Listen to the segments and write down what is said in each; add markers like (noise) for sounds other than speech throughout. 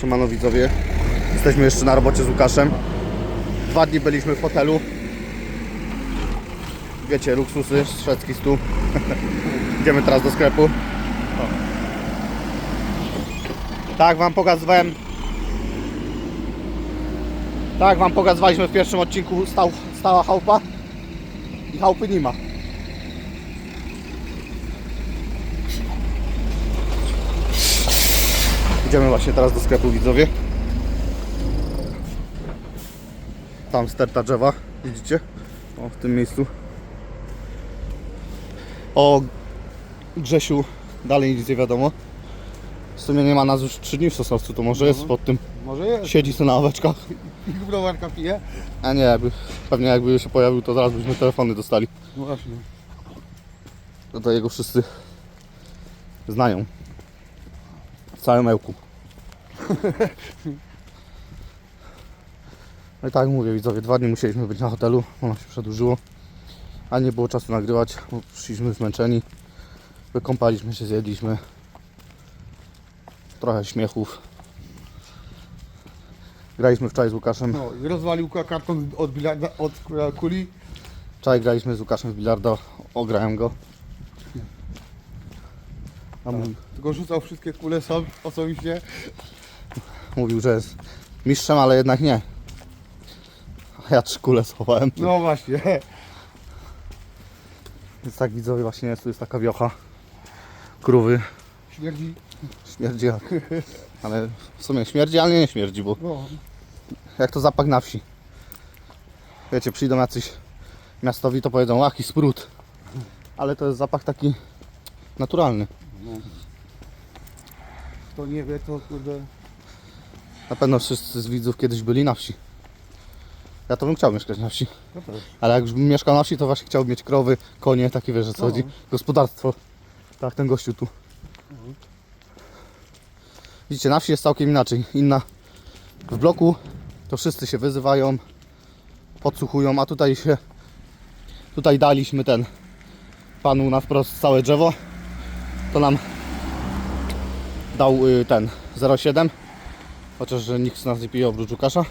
Siemano widzowie. Jesteśmy jeszcze na robocie z Łukaszem. Dwa dni byliśmy w hotelu. Wiecie, luksusy, szwedzki stół. (laughs) Idziemy teraz do sklepu. Tak wam pokazywałem. Tak wam pokazywaliśmy w pierwszym odcinku stał, stała chałupa. I chałupy nie ma. Idziemy właśnie teraz do sklepu widzowie. Tam sterta drzewa, widzicie? O, w tym miejscu. O Grzesiu dalej nic nie wiadomo. W sumie nie ma nas już 3 dni w Sosnowcu, to może jest pod tym. Może jest. Siedzi sobie na oweczkach. I browarka pije? A nie, jakby, pewnie jakby się pojawił, to zaraz byśmy telefony dostali. No właśnie. No to jego wszyscy znają. W całym ełku. No i tak jak mówię widzowie, dwa dni musieliśmy być na hotelu, ono się przedłużyło. A nie było czasu nagrywać, bo przyszliśmy zmęczeni. Wykąpaliśmy się, zjedliśmy. Trochę śmiechów. Graliśmy wczoraj z Łukaszem. No i rozwalił ka- karton od, bilarda, od kuli. Wczoraj graliśmy z Łukaszem w bilarda, ograłem go. A mówi- Tylko rzucał wszystkie kule sam osobiście. Mówił, że jest mistrzem, ale jednak nie. A ja trzy kule schowałem. No właśnie. Więc tak widzowie właśnie jest, tu jest taka wiocha. Krówy. Śmierdzi. Śmierdzi jak. Ale w sumie śmierdzi, ale nie śmierdzi, bo No. jak to zapach na wsi. Wiecie, przyjdą jacyś miastowi, to powiedzą, jaki sprut. Ale to jest zapach taki naturalny. Kto nie wie, to kurde. Na pewno wszyscy z widzów kiedyś byli na wsi. Ja to bym chciał mieszkać na wsi. No też. Ale jak już bym mieszkał na wsi, to właśnie chciałbym mieć krowy, konie, takie wiesz, że co No. chodzi. Gospodarstwo. Tak, ten gościu tu. Widzicie, na wsi jest całkiem inaczej. Inna. W bloku to wszyscy się wyzywają, podsłuchują, a tutaj się, tutaj daliśmy ten panu na wprost całe drzewo. To nam dał y, ten 0,7. Chociaż że nikt z nas nie pije oprócz Łukasza.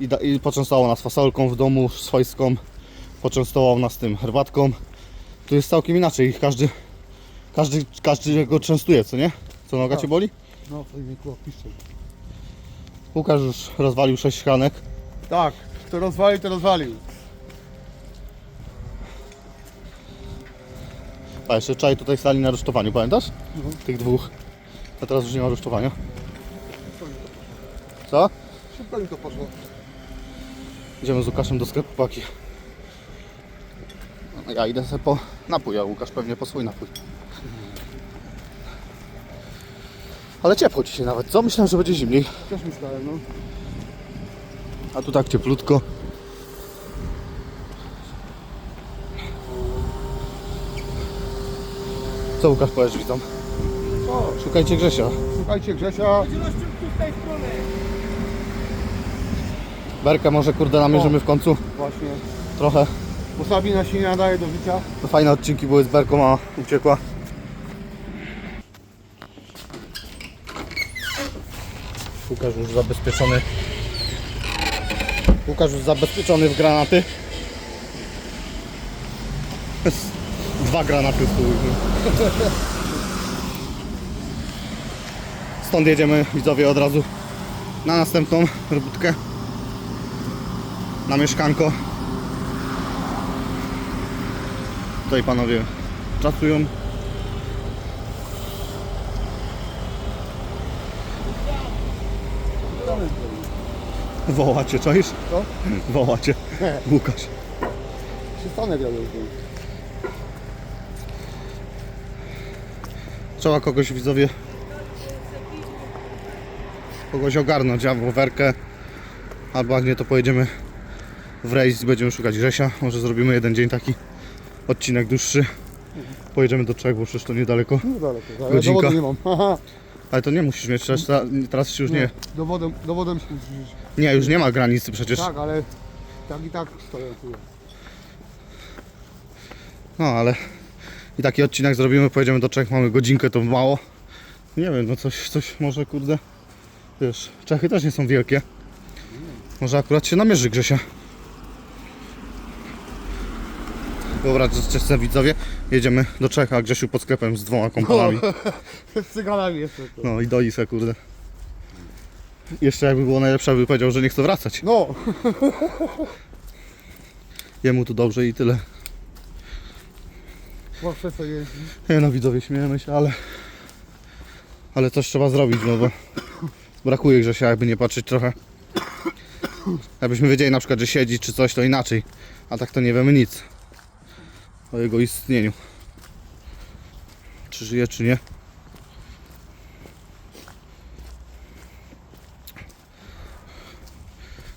I, da, I poczęstował nas fasolką w domu swojską. Poczęstował nas tym herbatką. Tu jest całkiem inaczej. Każdy, każdy, każdy go częstuje, co nie? Co noga Tak. cię boli? No, to mi kurwa piszcze. Łukasz już rozwalił 6 szklanek. Tak, kto rozwalił, to rozwalił. A jeszcze czaj tutaj stali na rusztowaniu, pamiętasz? Mhm. Tych dwóch. A teraz już nie ma rusztowania. Co? Szybko mi to poszło. Idziemy z Łukaszem do sklepu paki. No, Ja idę sobie po napój, a Łukasz pewnie po swój napój. Ale ciepło dzisiaj nawet, co? Myślałem, że będzie zimniej. Też myślałem, no. A tu tak cieplutko. Co Łukasz powiesz widzom? Szukajcie Grzesia. słuchajcie Grzesia. Berkę może kurde namierzymy w końcu. Właśnie. Trochę. Bo Sabina się nie nadaje do życia. To fajne odcinki były z Berką, a uciekła. Łukasz już zabezpieczony. Łukasz już zabezpieczony w granaty. Dwa granaty tu. Stąd jedziemy widzowie od razu na następną robótkę. Na mieszkanko. Tutaj panowie pracują. Wołacie, czaisz? Co? Wołacie. Łukasz. Się stanę wiadomo. Trzeba kogoś widzowie kogoś ogarnąć, albo werkę, albo jak nie to pojedziemy w rejs, będziemy szukać Grzesia. Może zrobimy jeden dzień taki odcinek dłuższy. Pojedziemy do Czech, bo przecież to niedaleko. No daleko. Ale Godzinka. nie mam. Ale to nie musisz mieć, teraz, teraz już nie. Dowodem, dowodem się musisz. Nie, już nie ma granicy przecież. Tak, ale tak i tak stoję tu. No ale i taki odcinek zrobimy, pojedziemy do Czech, mamy godzinkę, to mało. Nie wiem, no coś, coś może kurde Wiesz, Czechy też nie są wielkie. Może akurat się namierzy Grzesia. Dobra, cześć widzowie. Jedziemy do Czech, a Grzesiu pod sklepem z dwoma kompanami. (laughs) Z cyganami jeszcze. to. No i do Isa, kurde. Jeszcze jakby było najlepsze, by powiedział, że nie chce wracać. No, Jemu tu dobrze i tyle. Przez to jeździ. Nie no widzowie, śmiejemy się, ale... Ale coś trzeba zrobić, no bo... Brakuje Grzesia, jakby nie patrzeć trochę. Jakbyśmy wiedzieli na przykład, że siedzi czy coś, to inaczej. A tak to nie wiemy nic. O jego istnieniu. Czy żyje, czy nie.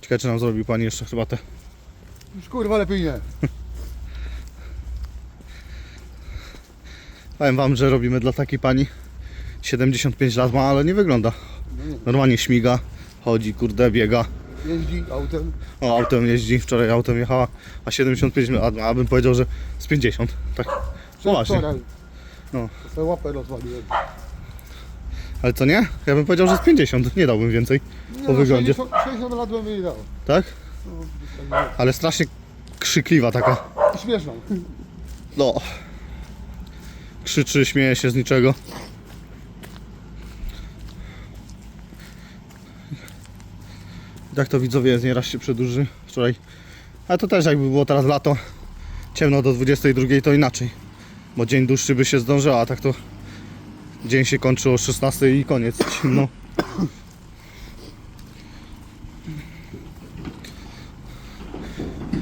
Ciekawe, czy nam zrobi pani jeszcze herbatę. Już kurwa lepiej nie. Powiem wam, że robimy dla takiej pani 75 lat ma, ale nie wygląda. No nie. Normalnie śmiga, chodzi, kurde, biega. Jeździ autem. O, autem jeździ, wczoraj autem jechała, a 75 lat ma, a bym powiedział, że z 50. Tak. No właśnie. No. Łapę rozwaliłem. Ale co nie? Ja bym powiedział, że z 50, nie dałbym więcej. Nie, Po no, wyglądzie. 60, 60 lat bym jej dał. Tak? No, tak Ale strasznie krzykliwa taka. jest. Śmieszną. No. Krzyczy, śmieje się z niczego. I Tak to widzowie jest, nieraz się przedłuży wczoraj. Ale to też jakby było teraz lato, ciemno do 22 to inaczej. Bo dzień dłuższy by się zdążył, a tak to dzień się kończy o 16 i koniec, ciemno.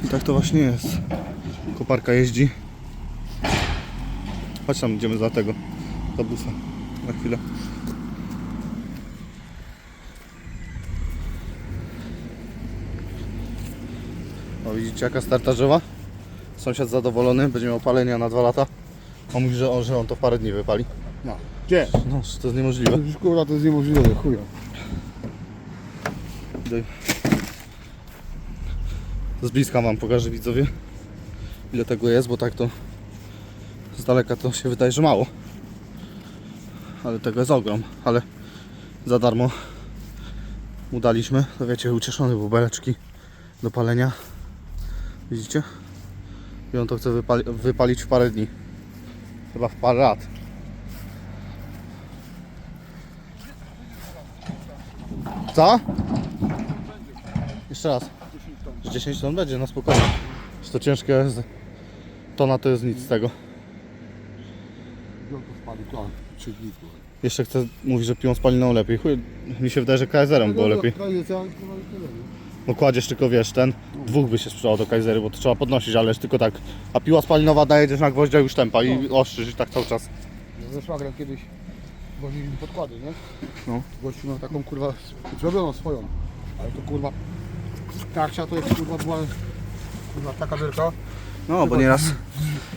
I tak to właśnie jest. Koparka jeździ. Chodź tam, idziemy za tego, za busa. Na chwilę. O, widzicie jaka startarzowa? Sąsiad zadowolony, będzie miał palenia na dwa lata. On mówi, że on, że on to w parę dni wypali. No. Gdzie? No, to jest niemożliwe. Już kurwa to jest niemożliwe, chuja. Daj. Z bliska wam pokażę widzowie ile tego jest, bo tak to z daleka to się wydaje, że mało. Ale tego jest ogrom, ale za darmo mu daliśmy. To wiecie, ucieszony był beleczki do palenia. Widzicie? I on to chce wypali wypalić w parę dni. Chyba w parę lat. Co? Jeszcze raz. Z 10 ton będzie, no spokojnie. Jeśli to ciężkie jest, tona to jest nic z tego. Trzy dni. Jeszcze chcę mówić, że piją spaliną lepiej. Chuj, mi się wydaje, że KSR-em było lepiej. Tradycja, kurwa, i tyle, nie? Bo kładziesz tylko, wiesz, ten, dwóch by się sprzedało do Kaisery, bo to trzeba podnosić, ale jest tylko tak. A piła spalinowa dajedziesz na gwoździa już tempa i ostrzyż i tak cały czas. Ja Ze szwagrem kiedyś wozili mi podkłady, nie? No. Gościu miał taką kurwa zrobioną swoją. Ale to kurwa tarcia to jest kurwa była kurwa taka wielka. No, bo nieraz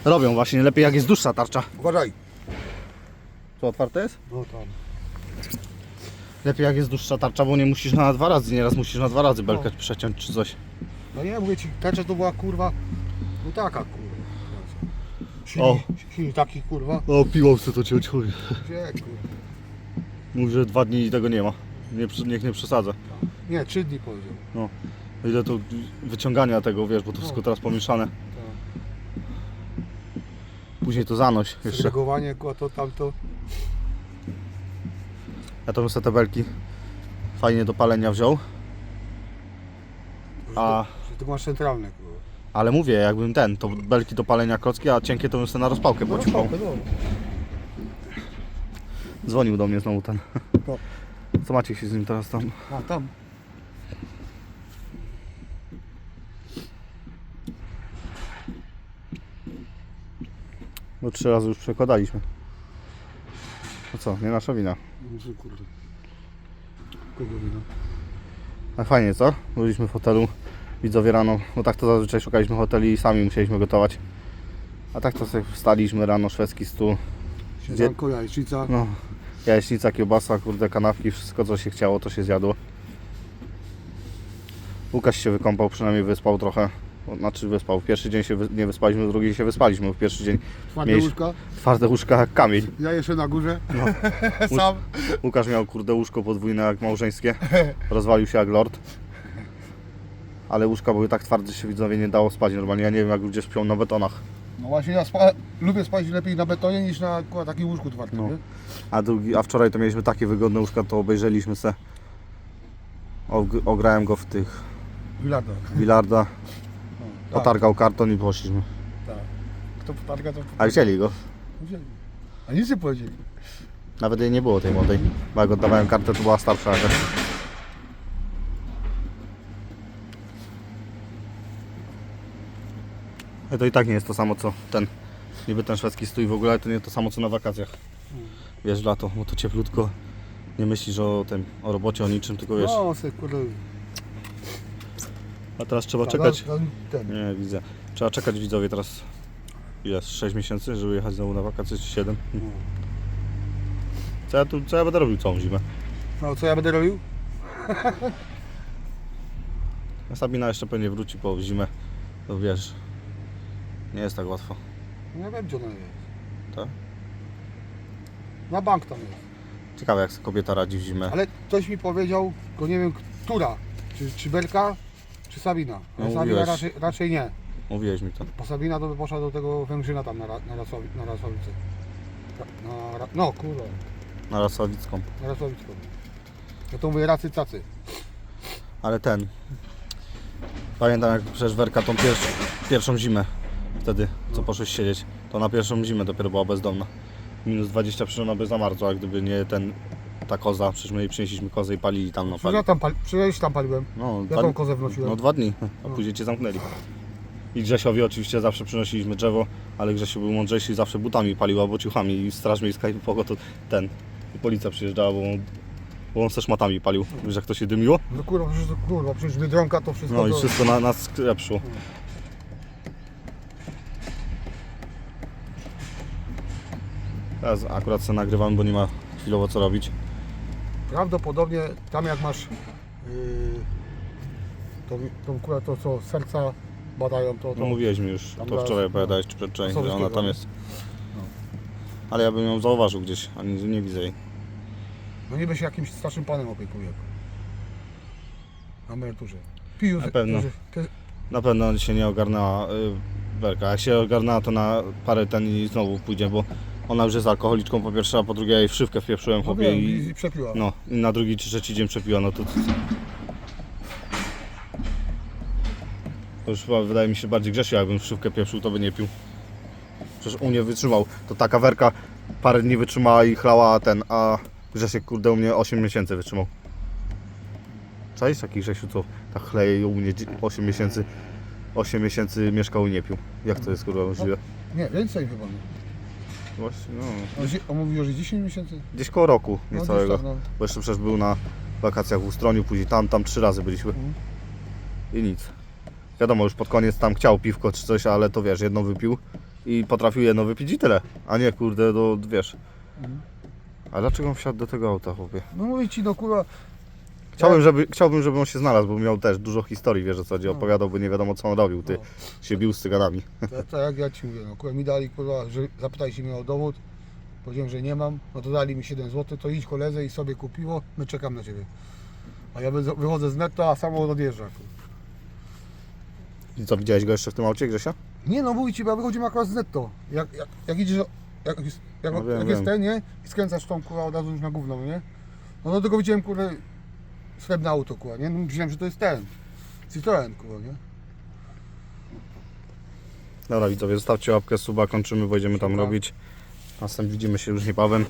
robią właśnie, lepiej jak jest dłuższa tarcza. Uważaj. To otwarte jest? No tam. Lepiej jak jest dłuższa tarcza, bo nie musisz na dwa razy, nieraz musisz na dwa razy belkę przeciąć czy coś. No nie, mówię ci, tarcza to była kurwa, no taka kurwa. O. Silnik, silnik taki kurwa. O, piłą chcę to ciąć, chuj. Gdzie kurwa? Mówi, że dwa dni tego nie ma. Nie, przy- niech nie przesadza. Nie, trzy dni powiedział. Ile to wyciągania tego, wiesz, bo to wszystko teraz pomieszane. Później to zanoś jeszcze. Segregowanie, to tamto. Ja to bym sobie te belki fajnie do palenia wziął. A, Że to masz centralne kurwa. ale mówię, jakbym ten, to belki do palenia klocki, a cienkie to bym sobie na rozpałkę No, no. Dzwonił do mnie znowu ten. No. Co macie się z nim teraz tam? A tam. Bo trzy razy już przekładaliśmy. No co, nie nasza wina. Muszę kurde. Kogo wina? A fajnie, co? Byliśmy w hotelu, widzowie rano, bo tak to zazwyczaj szukaliśmy hoteli i sami musieliśmy gotować. A tak to sobie wstaliśmy rano, szwedzki stół, Siedzanko, jajecznica. no, jajecznica, kiełbasa, kurde, kanapki, wszystko co się chciało, to się zjadło. Łukasz się wykąpał, przynajmniej wyspał trochę. Znaczy wyspał. Pierwszy dzień się nie wyspaliśmy, drugi się wyspaliśmy. W pierwszy dzień Twarde Mieliś- łóżka. twarde łóżka jak kamień. Ja jeszcze na górze. No. (laughs) Sam. Łukasz miał kurde łóżko podwójne jak małżeńskie. Rozwalił się jak lord. Ale łóżka były tak twarde, że się widzowie nie dało spać normalnie. Ja nie wiem jak ludzie śpią na betonach. No właśnie ja spa... lubię spać lepiej na betonie niż na takim łóżku twardym. No. A, drugi, a wczoraj to mieliśmy takie wygodne łóżka, to obejrzeliśmy se. Og- Ograłem go w tych Bilarda. bilarda, potargał karton i poszliśmy. tak. Kto potarga, to A chcieli go. wzięli. A nic nie powiedzieli. Nawet jej nie było tej młodej. Bo jak oddawałem kartę, to była starsza jakaś. Ale to i tak nie jest to samo co ten, niby ten szwedzki stój w ogóle, ale to nie to samo co na wakacjach. Wiesz, lato, bo to cieplutko. Nie myślisz o tym, o robocie, o niczym, tylko wiesz. No, se kurde. A teraz trzeba czekać. Ten. Nie, widzę. Trzeba czekać widzowie teraz. Ile? 6 miesięcy, żeby jechać znowu na wakacje, czy 7? Co ja tu, co ja będę robił całą zimę? No co ja będę robił? A (laughs) Sabina jeszcze pewnie wróci po zimę. To wiesz, nie jest tak łatwo. No ja wiem gdzie ona jest. Tak? Na bank tam jest. Ciekawe jak sobie kobieta radzi w zimę. Ale ktoś mi powiedział, tylko nie wiem która. Czy, czy Belka, czy Sabina. No, Sabina mówiłeś. raczej, raczej nie. Mówiłeś mi to. Bo Sabina to by poszła do tego Węgrzyna tam na, Ra- na, Rasowi, na Rasowice. Ra- Na, Ra- no kurwa, Na Rasowicką. na Rasowicką. Ja to mówię racy cacy. Ale ten. Pamiętam jak przecież Werka tą pierwszą, pierwszą zimę. Wtedy, co poszłeś siedzieć. To na pierwszą zimę dopiero była bezdomna. Minus 20 przecież ona by zamarzła, gdyby nie ten, ta koza. Przecież my jej przynieśliśmy kozę i palili tam na Przecież ja tam, pali, przecież tam paliłem. No, Jaką kozę wnosiłem? No dwa dni, a później cię zamknęli. I Grzesiowi oczywiście zawsze przynosiliśmy drzewo, ale Grzesiu był mądrzejszy i zawsze butami palił albo ciuchami i straż miejska i to ten. I policja przyjeżdżała, bo on, bo on ze szmatami palił. Wiesz jak to się dymiło? No kurwa, przecież, to- kurwa, przecież Biedronka to wszystko No i to... wszystko na, na sklep szło. Teraz akurat sobie nagrywam, bo nie ma chwilowo co robić. Prawdopodobnie tam jak masz yy, tą, tą kurwa, to co serca badają, to, to No mówiłeś mi już, to wczoraj no. opowiadałeś, czy że ona tam no. jest. Ale ja bym ją zauważył gdzieś, a nie, nie widzę jej. no niby się jakimś starszym panem opiekuje. Na emeryturze. Piju, Na pewno. te- Na pewno się nie ogarnęła y, Werka. Jak się ogarnęła, to na parę ten i znowu pójdzie, bo ona już jest alkoholiczką po pierwsze, a po drugie ja jej wszywkę wpieprzyłem No chłopie wiem, i, i przepiła. no, i na drugi czy trzeci dzień przepiła, no to... To już chyba wydaje mi się bardziej Grzesiu, jakbym wszywkę pieprzył, to by nie pił. Przecież u mnie wytrzymał. To taka Werka parę dni wytrzymała i chlała ten, a Grzesiek kurde u mnie 8 miesięcy wytrzymał. Cześć, taki Grzesiu, co tak chleje i u mnie 8 miesięcy 8 miesięcy mieszkał i nie pił. Jak to jest kurwa możliwe? Nie, więcej chyba. nie. Właśnie, no. On, zie- on mówił, że 10 miesięcy? Gdzieś koło roku No, niecałego. gdzieś tak, no. Bo jeszcze przecież był na wakacjach w Ustroniu, później tam, tam trzy razy byliśmy. Mhm. I nic. Wiadomo, już pod koniec tam chciał piwko czy coś, ale to wiesz, jedno wypił i potrafił jedno wypić i tyle. A nie kurde, do wiesz. Mhm. A dlaczego on wsiadł do tego auta, chłopie? No mówię ci, no kurwa, Chciałbym, żeby, chciałbym, żeby on się znalazł, bo miał też dużo historii, wiesz o co chodzi, No. opowiadał, bo nie wiadomo co on robił, ty No. się bił z cyganami. tak to jak ja ci mówię, no kurwa, mi dali, kurwa, że zapytaj się mnie o dowód, powiedziałem, że nie mam, no to dali mi 7 zł, to idź koledze i sobie kupiło, my czekam na ciebie. A ja wyzo- wychodzę z netto, a samochód odjeżdża. kurwa. I co, widziałeś go jeszcze w tym aucie, Grzesia? Nie no, mówi ci, bo ja wychodzimy akurat z netto. Jak, jak, jak idziesz, jak, jest- jak, No wiem, jak jest wiem. ten, nie? I skręcasz tą kurwa od razu już na gówno, nie? No do tego widziałem kurwa srebrne auto, kurwa, nie? No, myślałem, że to jest ten. Citroen, kurwa, nie? Dobra widzowie, zostawcie łapkę, suba, kończymy, będziemy tam robić. Następnie widzimy się już niebawem.